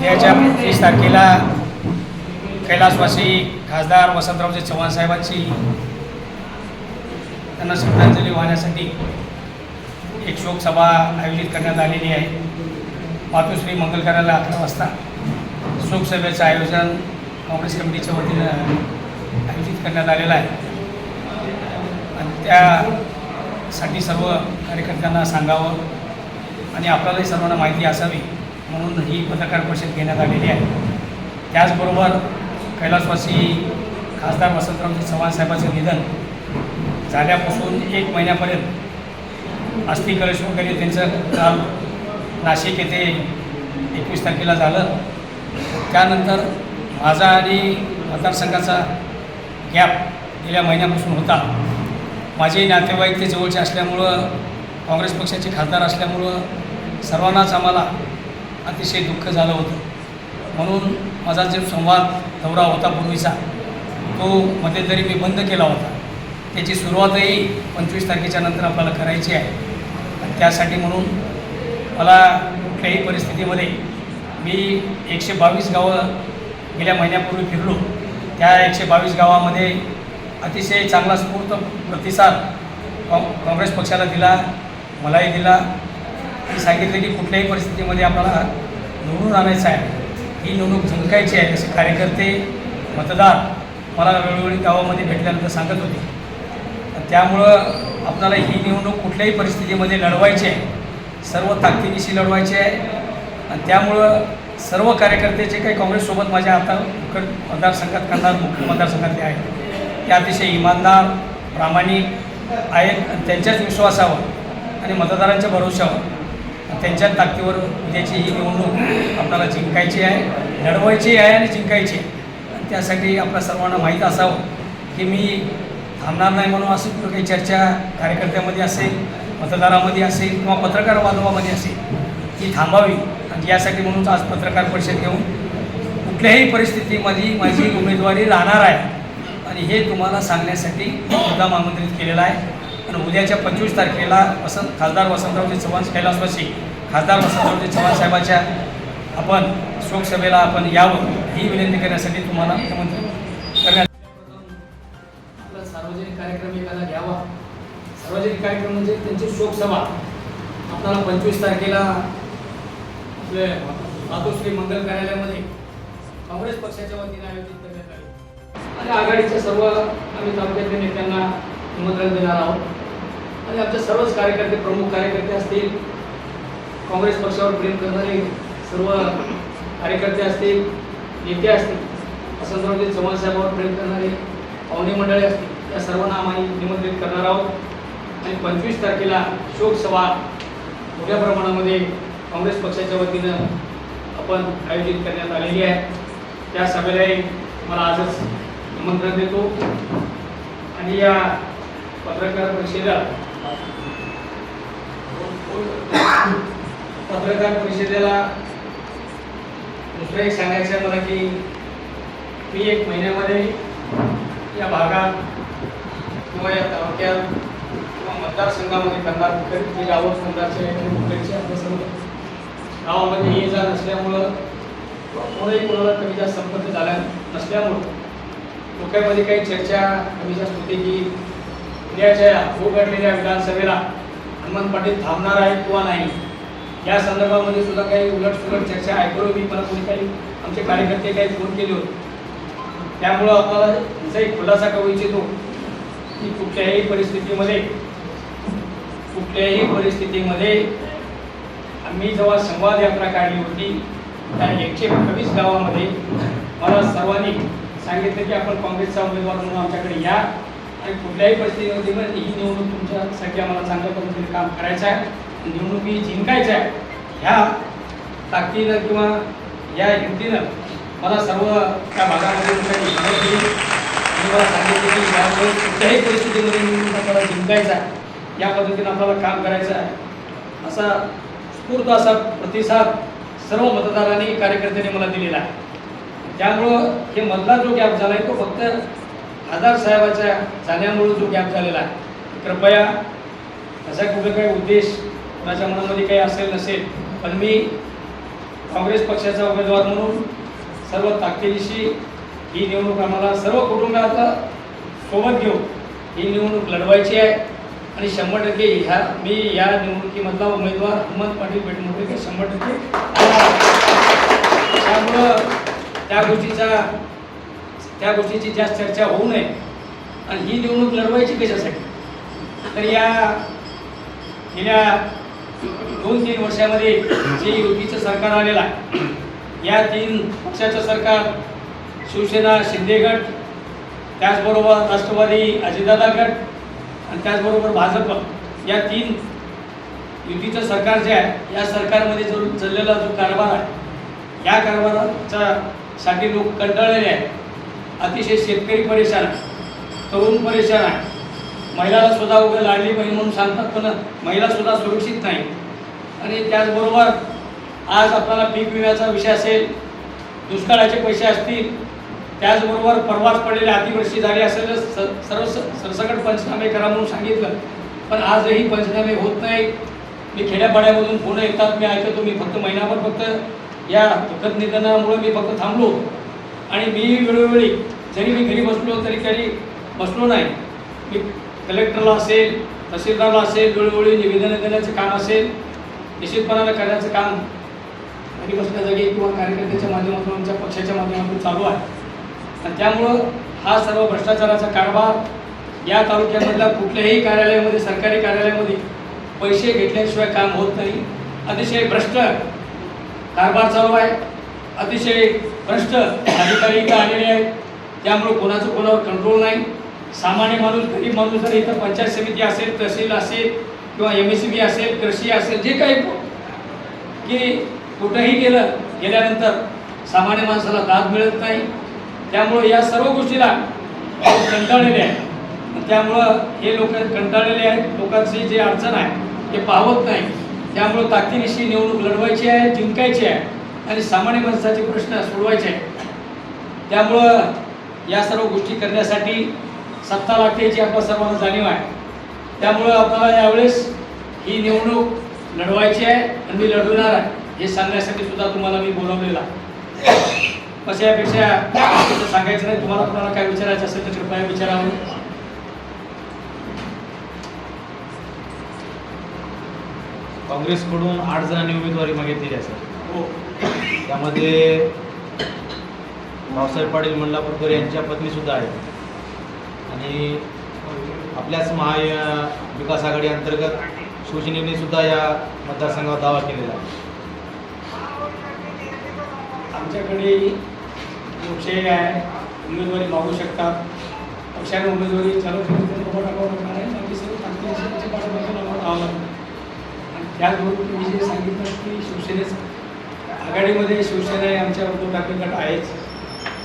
उद्याच्या तीस तारखेला कैलासवासी खासदार वसंतरावजी चव्हाण साहेबांची त्यांना श्रद्धांजली वाहण्यासाठी एक शोकसभा आयोजित करण्यात आलेली आहे. मातोश्री मंगल अकरा वाजता शोकसभेचं आयोजन काँग्रेस कमिटीच्या वतीनं आयोजित करण्यात आलेलं आहे. आणि त्यासाठी सर्व कार्यकर्त्यांना सांगावं आणि आपल्यालाही सर्वांना माहिती असावी. म्हणून ही पत्रकार परिषद घेण्यात आलेली आहे. त्याचबरोबर कैलासवासी खासदार वसंतरावजी चव्हाण साहेबांचं निधन झाल्यापासून एक महिन्यापर्यंत अस्थि कलश वगैरे त्यांचं काल नाशिक येथे एकवीस तारखेला झालं. त्यानंतर माझा आणि मतदारसंघाचा गॅप गेल्या महिन्यापासून होता. माझे नातेवाईक ते जवळचे असल्यामुळं काँग्रेस पक्षाचे खासदार असल्यामुळं सर्वांनाच आम्हाला अतिशय दुःख झालं होतं. म्हणून माझा जो संवाद दौरा होता पूर्वीचा तो मध्यंतरी मी बंद केला होता. त्याची सुरुवातही पंचवीस तारखेच्या नंतर आपल्याला करायची आहे. आणि त्यासाठी म्हणून मला कुठल्याही परिस्थितीमध्ये मी एकशे बावीस गावं गेल्या महिन्यापूर्वी फिरलो. त्या एकशे बावीस गावामध्ये अतिशय चांगला स्फूर्त प्रतिसाद काँग्रेस पक्षाला दिला मलाही दिला. मी सांगितलं की कुठल्याही परिस्थितीमध्ये आपल्याला निवडून आणायचं आहे. ही निवडणूक जिंकायची आहे असे कार्यकर्ते मतदार मला वेळोवेळी गावामध्ये भेटल्यानंतर सांगत होते. आणि त्यामुळं आपल्याला ही निवडणूक कुठल्याही परिस्थितीमध्ये लढवायची आहे. सर्व ताकदीविषयी लढवायची आहे. आणि त्यामुळं सर्व कार्यकर्ते जे काही काँग्रेससोबत माझ्या आता मुकट मतदारसंघात करणार मुख्य मतदारसंघातले आहेत. ते अतिशय इमानदार प्रामाणिक आहेत आणि त्यांच्याच विश्वासावर आणि मतदारांच्या भरोशावर त्यांच्याच ताकदीवर उद्याची ही निवडणूक आपल्याला जिंकायची आहे लढवायची आहे आणि जिंकायची आहे. आणि त्यासाठी आपल्या सर्वांना माहीत असावं की मी थांबणार नाही म्हणून असं कुठं काही चर्चा कार्यकर्त्यामध्ये असेल मतदारामध्ये असेल किंवा पत्रकार बांधवामध्ये असेल ती थांबावी. आणि यासाठी म्हणून आज पत्रकार परिषद घेऊन कुठल्याही परिस्थितीमध्ये माझी उमेदवारी राहणार आहे. आणि हे तुम्हाला सांगण्यासाठी मुद्दाम आमंत्रित केलेला आहे. आणि उद्याच्या पंचवीस तारखेला वसंत खासदार वसंतरावजी चव्हाण कैलासवासी खासदार वसंतरावजी चव्हाण साहेबाच्या आपण शोकसभेला आपण यावं ही विनंती करण्यासाठी तुम्हाला आमंत्रित करण्यात आपला सार्वजनिक कार्यक्रम एखादा घ्यावा. सार्वजनिक कार्यक्रम म्हणजे त्यांची शोकसभा. आपल्याला पंचवीस तारखेला आपले मातोश्री मंगल कार्यालयामध्ये काँग्रेस पक्षाच्या वतीने आयोजित करण्यात आली. आणि आघाडीच्या सर्व आम्ही तालुक्यातल्या नेत्यांना निमंत्रण देणार आहोत. आणि आमचे सर्वच कार्यकर्ते प्रमुख कार्यकर्ते असतील काँग्रेस पक्षावर प्रेम करणारे सर्व कार्यकर्ते असतील नेते असतील वसंतरावजी चव्हाणसाहेबांवर प्रेम करणारे पाहुणे मंडळी असतील या सर्वांना आम्ही निमंत्रित करणार आहोत. आणि पंचवीस तारखेला शोकसभा मोठ्या प्रमाणामध्ये काँग्रेस पक्षाच्या वतीनं आपण आयोजित करण्यात आलेली आहे. त्या सभेलाही मला आजच निमंत्रण देतो. आणि या पत्रकार परिषदेला पत्रकार परिषदेला दुसरं एक सांगायचं आहे मला की मी एक महिन्यामध्ये या भागात किंवा या तालुक्यात किंवा मतदारसंघामध्ये करणार जे म्हणजे गावं संघाचे गावामध्ये ये जा नसल्यामुळं कोणाही कोणाला कमी जास्त संपर्क झाला नसल्यामुळं डोक्यामध्ये काही चर्चा कमी जास्त होती की उद्याच्या उघडलेल्या विधानसभेला हनुमंत पाटील थांबणार आहेत किंवा नाही? या संदर्भामध्ये सुद्धा काही उलट सुलट चर्चा ऐकलो मी. मला कोणी काही आमचे कार्यकर्ते काही फोन केले होते. त्यामुळं आपल्याला याचा एक खुलासा करू इच्छितो की कुठल्याही परिस्थितीमध्ये कुठल्याही परिस्थितीमध्ये आम्ही जेव्हा संवाद यात्रा काढली होती त्या एकशे बावीस गावामध्ये मला सर्वांनी सांगितलं की आपण काँग्रेसचा उमेदवार म्हणून आमच्याकडे या. आणि कुठल्याही परिस्थितीमध्ये पण ही निवडणूक तुमच्यासाठी आम्हाला चांगल्या पद्धतीने काम करायचं आहे. निवडणुकी जिंकायचं आहे. ह्या ताकदीनं किंवा या युक्तीनं मला सर्व त्या भागामध्ये लोकांनी मदत दिली. आणि मला सांगितले की यामुळे कुठल्याही परिस्थितीमध्ये निवडणूक आपल्याला जिंकायचं आहे. या पद्धतीनं आपल्याला काम करायचं आहे. असा स्फूर्त असा प्रतिसाद सर्व मतदारांनी कार्यकर्त्यांनी मला दिलेला आहे. त्यामुळं हे मधला जो गॅप झाला आहे तो फक्त आधार साहेबाच्या जाण्यामुळं जो गॅप झालेला आहे. कृपया असा कुठं काही उद्देश कोणाच्या मनामध्ये काही असेल नसेल पण मी काँग्रेस पक्षाचा उमेदवार म्हणून सर्व ताकदीशी ही निवडणूक आम्हाला सर्व कुटुंबाचा सोबत घेऊन ही निवडणूक लढवायची आहे. आणि शंभर टक्के ह्या मी या निवडणुकीमधला उमेदवार अहमद पाटील बेटमुखे शंभर टक्के त्यामुळं त्या गोष्टीचा त्या गोष्टीची जास्त चर्चा होऊ नये. आणि ही निवडणूक लढवायची कशासाठी? तर या गेल्या दोन तीन वर्षामध्ये जे युतीचं सरकार आलेलं आहे या तीन पक्षाचं सरकार शिवसेना शिंदे गट त्याचबरोबर राष्ट्रवादी अजितदादा गट आणि त्याचबरोबर भाजप या तीन युतीचं सरकार जे आहे या सरकारमध्ये जो चाललेला जो कारभार आहे या कारभाराचा साठी लोक कंटाळलेले आहेत. अतिशय शेतकरी परेशान आहे तरुण परेशान आहे. महिलाला सुद्धा उभं लाडली बहीण म्हणून सांगतात पण महिला सुद्धा सुरक्षित नाही. आणि त्याचबरोबर आज आपल्याला पीक विम्याचा विषय असेल दुष्काळाचे पैसे असतील त्याचबरोबर परवाच पडलेले अतिवृष्टी झाली असेल स सर्व स- सरसकट पंचनामे करा म्हणून सांगितलं. पण आजही पंचनामे होत नाही मी खेड्यापाड्यामधून फोन येतात मी ऐकतो मी फक्त महिनाभर फक्त या दुःखद निधनामुळे मी फक्त थांबलो. होतो. आणि मी वेळोवेळी जरी मी घरी बसलो तरी तरी बसलो नाही. मी कलेक्टरला असेल तहसीलदारला असेल वेळोवेळी निवेदन देण्याचं काम असेल निश्चितपणानं करण्याचं काम घरी बसल्या जागी किंवा कार्यकर्त्याच्या माध्यमातून आमच्या पक्षाच्या माध्यमातून चालू आहे. आणि त्यामुळं हा सर्व भ्रष्टाचाराचा कारभार या तालुक्यामधल्या कुठल्याही कार्यालयामध्ये सरकारी कार्यालयामध्ये पैसे घेतल्याशिवाय काम होत नाही. अतिशय भ्रष्ट कारभार चालू आहे. अतिशय भ्रष्ट अधिकारी इथं आलेले आहेत. त्यामुळं कोणाचं कोणावर कंट्रोल नाही. सामान्य माणूस गरीब माणूस जर इथं पंचायत समिती असेल तहसील असेल किंवा एम एस सी बी असेल कृषी असेल जे काही की कुठंही गेलं गेल्यानंतर सामान्य माणसाला दाद मिळत नाही. त्यामुळं या सर्व गोष्टीला कंटाळलेले आहेत. त्यामुळं हे लोक कंटाळलेले आहेत. लोकांची जे अडचण आहे ते पाहत नाही. त्यामुळं ताकदीनिशी निवडणूक लढवायची आहे जिंकायची आहे. आणि सामान्य माणसाचे प्रश्न सोडवायचे आहेत. त्यामुळं या सर्व गोष्टी करण्यासाठी सत्ता लागते याची आपल्या सर्वांना जाणीव आहे. त्यामुळं आपल्याला यावेळेस ही निवडणूक लढवायची आहे आणि मी लढवणार आहे हे सांगण्यासाठी सुद्धा तुम्हाला मी बोलावलेलं बस यापेक्षा सांगायचं नाही. तुम्हाला कोणाला काय विचारायचं असेल तर कृपया विचारावं काँग्रेसकडून आठ जणांनी उमेदवारी मागितलेली आहे सर. हो. त्यामध्ये भाऊसाहेब पाटील मल्लापूरकर यांच्या पत्नीसुद्धा आहेत. आणि आपल्याच महा विकास आघाडी अंतर्गत शिवसेनेने सुद्धा या मतदारसंघावर दावा केलेला आहे. आमच्याकडे लोकशाही आहे उमेदवारी मागू शकतात. पक्षाने उमेदवारी चालू ठेवून त्यांना उभं टाकावं लागणार आहे. बाकी सर्व चांगली असेल त्याच्या पाठीमागे लागणार आणि त्याचबरोबर तुम्ही जे सांगितलं की शिवसेनेचं आघाडीमध्ये शिवसेना आहे आमच्या उद्धव ठाकरे गट आहेच.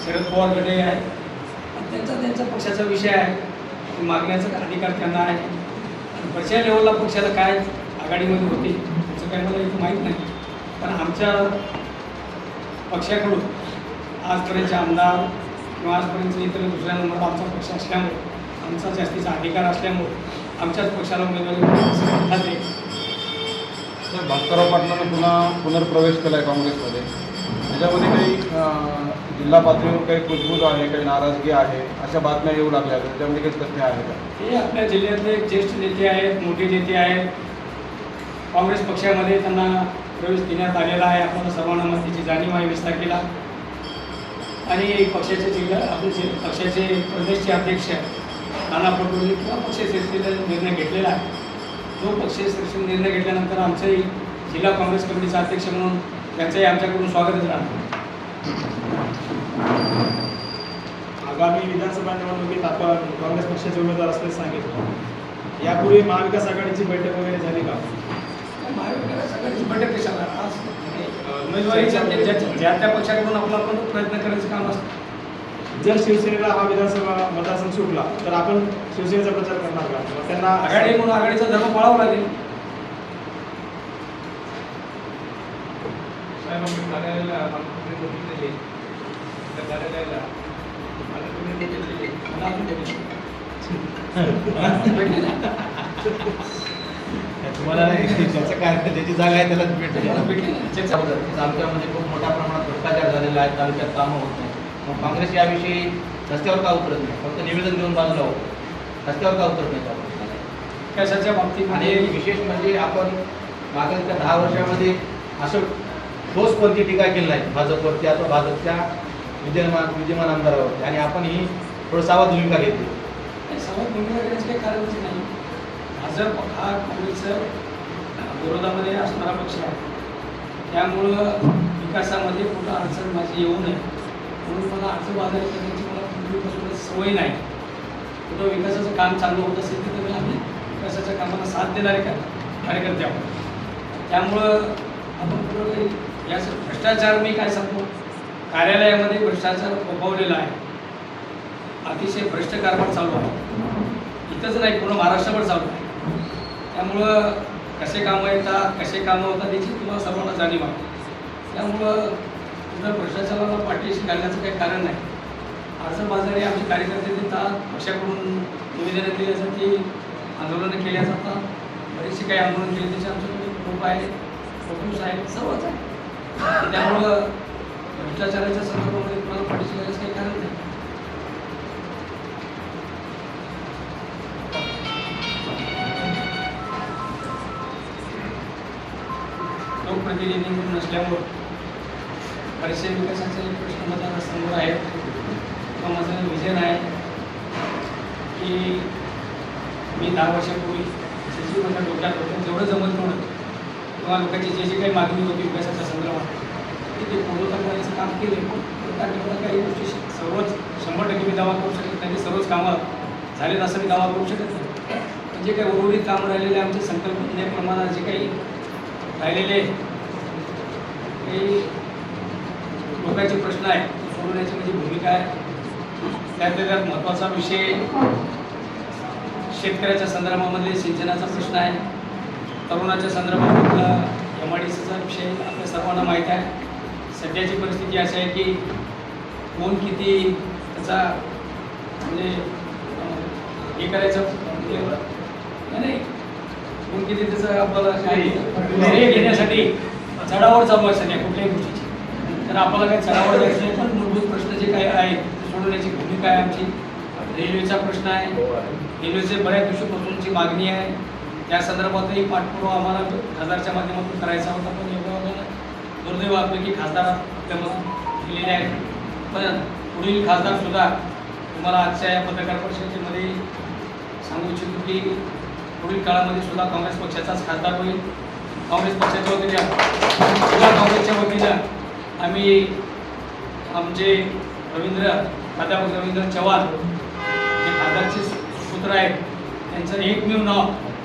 शरद पवार गटे आहे. त्यांचा त्यांचा पक्षाचा विषय आहे. मागण्याचा अधिकार त्यांना आहे. वरच्या लेवलला पक्षाला काय आघाडीमध्ये होते त्याचं काय मला इथं माहीत नाही. पण आमच्या पक्षाकडून आजपर्यंतचे आमदार किंवा आजपर्यंत इतर दुसऱ्या नंबर आमचा पक्ष असल्यामुळे आमचा जास्तीचा अधिकार असल्यामुळे आमच्याच पक्षाला उमेदवारी मिळण्याची भास्करराव पाटलांना पुन्हा पुनर्प्रवेश केला आहे काँग्रेसमध्ये. त्याच्यामध्ये काही जिल्हा पातळीवर काही कुजबूज आहे काही नाराजगी आहे अशा बातम्या येऊ लागल्या. आहेत त्याच्यामध्ये काही तथ्य आहे का? हे आपल्या जिल्ह्यातले एक ज्येष्ठ नेते आहेत मोठे नेते आहेत. काँग्रेस पक्षामध्ये त्यांना प्रवेश देण्यात आलेला आहे. आपण सर्वांना मग त्याची जाणीव आहे विस्तार केला. आणि पक्षाचे जिल्हा आपले पक्षाचे प्रदेशचे अध्यक्ष नाना पटोले किंवा पक्षाचे निर्णय घेतलेला आहे. जो पक्षश्रेष्ठी निर्णय घेतल्यानंतर आमचंही जिल्हा काँग्रेस कमिटीचा अध्यक्ष म्हणून त्यांचंही आमच्याकडून स्वागतच राहणार आगामी विधानसभा निवडणुकीत आपण काँग्रेस पक्षाचे उमेदवार असल्याचं सांगितलं. यापूर्वी महाविकास आघाडीची बैठक वगैरे झाली का? महाविकास आघाडीची बैठक कशाला? आज उमेदवारीच्या ज्या- ज्या- ज्या त्या पक्षाकडून आपला आपण प्रयत्न करायचं काम असतं. जर शिवसेनेला हा विधानसभा मतदारसंघ सुटला तर आपण शिवसेनेचा प्रचार करणार का? त्यांना आघाडी म्हणून आघाडीचा धर्म पाळावा लागेल. तुम्हाला त्याचं काय त्याची जागा आहे त्याला भेटली. तालुक्यामध्ये खूप मोठ्या प्रमाणात भ्रष्टाचार झालेला आहे तालुक्यात कामं होत नाही. मग काँग्रेस याविषयी रस्त्यावर का उतरत नाही? फक्त निवेदन देऊन बाजूला होतं रस्त्यावर का उतरत नाही? कशाच्या आणि बाबतीमध्ये विशेष म्हणजे आपण मागील त्या दहा वर्षामध्ये असं ठोस कोणती टीका केली नाही? भाजपवरती अथवा भाजपच्या विद्यमान विद्यमान आमदारावरती. आणि आपण ही थोडं सावध भूमिका घेतली. सर्वात भूमिका करण्याचं काही कारणच नाही. भाजप हा काँग्रेसचं विरोधामध्ये असणारा पक्ष आहे. त्यामुळं विकासामध्ये कुठं अडचण माझी येऊ नये. म्हणून मला अडचण बाजारी करण्याची मला पूर्वीपासूनच सवय नाही. कुठं विकासाचं काम चालू होत असेल तिथं त्याला आम्ही विकासाच्या कामाला साथ देणारे का कार्यकर्ते आहोत. त्यामुळं आपण कुठं काही याच भ्रष्टाचार मी काय सांगतो कार्यालयामध्ये भ्रष्टाचार फोफावलेला आहे. अतिशय भ्रष्ट कारभार चालू आहे. इथंच नाही पूर्ण महाराष्ट्रभर चालू आहे. त्यामुळं कसे कामं येतात कसे कामं होतात याची तुम्हाला सर्वांना जाणीव आहे. त्यामुळं कुठं भ्रष्टाचाराला पाठीशी घालण्याचं काही कारण नाही. अर्ज बाजारी आमचे कार्यकर्ते देतात पक्षाकडून निवेदनं दिली की आंदोलनं केली असतात बरेचसे काही आंदोलन केले. त्याचे आमच्याकडे खूप आहे. फोटोज आहे सर्वच आहे. त्यामुळं भ्रष्टाचाराच्या संदर्भामध्ये तुम्हाला पाठीशी घालायचं काही कारण नाही. लोकप्रतिनिधी म्हणून नसल्यामुळं बरेचसे विकासाचे प्रश्न मतदारसंघ आहेत किंवा माझं विजन आहे की मी दहा वर्षापूर्वी जे माझ्या डोक्यात होतं. जेवढं जमत तेवढं किंवा लोकांची जे जे काही मागणी होती विकासाच्या संदर्भात की ते पूर्वता काम केले त्या काही गोष्टी सर्वच शंभर टक्के मी दावा करू शकत नाही. सर्वच कामं झालेत असं मी दावा करू शकत नाही. पण जे काही उर्वरित कामं राहिलेले आमचे संकल्पनेप्रमाणात जे काही राहिलेले काही लोकांचे प्रश्न आहेत ते सोडवण्याची माझी भूमिका आहे. त्यातल्या त्यात महत्त्वाचा विषय शेतकऱ्याच्या संदर्भामधले सिंचनाचा प्रश्न आहे. तरुणाच्या संदर्भामधला एम आय डी सीचा विषय आपल्या सर्वांना माहीत आहे. सध्याची परिस्थिती अशी आहे की कोण किती त्याचा म्हणजे हे करायचं म्हणजे कोण किती त्याचं आपल्याला घेण्यासाठी चढावर चालू आहे तर आपल्याला काही चढावर जायचं नाही पण मूलभूत प्रश्न जे काही आहेत ते सोडवण्याची भूमिका आहे आमची. रेल्वेचा प्रश्न आहे. रेल्वेचे बऱ्याच दिवसापासूनची मागणी आहे. त्या संदर्भातही पाठपुरावा आम्हाला खासदारच्या माध्यमातून करायचा होता पण एवढं दुर्दैव आपलं खासदार आपल्यामधून दिलेले आहेत. पण पुढील खासदारसुद्धा तुम्हाला आजच्या या पत्रकार परिषदेमध्ये सांगू इच्छितो की पुढील काळामध्ये सुद्धा काँग्रेस पक्षाचाच खासदार होईल. काँग्रेस पक्षाच्या वतीने सुद्धा काँग्रेसच्या वतीनं आम्ही आमचे रवींद्र प्राध्यापक रवींद्र चव्हाण जे खासदारचे सूत्र आहेत त्यांचं एकमेव नाव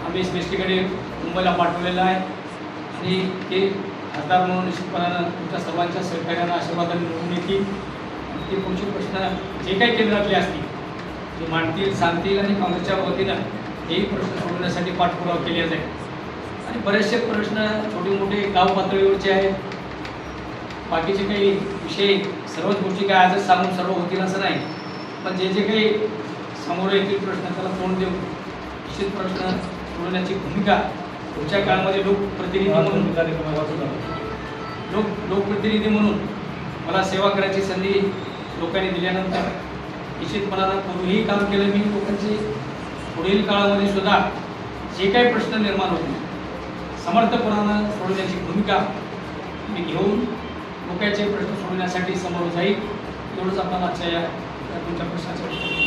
आम्ही स्पेशलीकडे मुंबईला पाठवलेलं आहे. आणि ते खासदार म्हणून निश्चितपणानं तुमच्या सर्वांच्या सहकार्यानं आशीर्वादाने निवडून येतील. ते पुढचे प्रश्न जे काही केंद्रातले असतील ते मांडतील सांगतील आणि काँग्रेसच्या वतीनं हेही प्रश्न सोडवण्यासाठी पाठपुरावा केला जाईल. आणि बरेचसे प्रश्न छोटे मोठे गाव पातळीवरचे आहेत. बाकीचे काही विषय सर्वच गोष्टी काय आजच सांगून सर्व होतील असं नाही. पण जे जे काही समोर येतील प्रश्न त्याला तोंड देऊन निश्चित प्रश्न सोडवण्याची भूमिका पुढच्या काळामध्ये लोकप्रतिनिधी म्हणून लोक लोकप्रतिनिधी म्हणून मला सेवा करायची संधी लोकांनी दिल्यानंतर निश्चितपणानं पूर्वीही काम केलं मी लोकांचे पुढील काळामध्ये सुद्धा जे काही प्रश्न निर्माण होतील समर्थपणानं सोडवण्याची भूमिका मी घेऊन लोकांचे प्रश्न सोडवण्यासाठी समोर जाईल एवढंच आपण आजच्या या या तुमच्या प्रश्नाचं उत्तर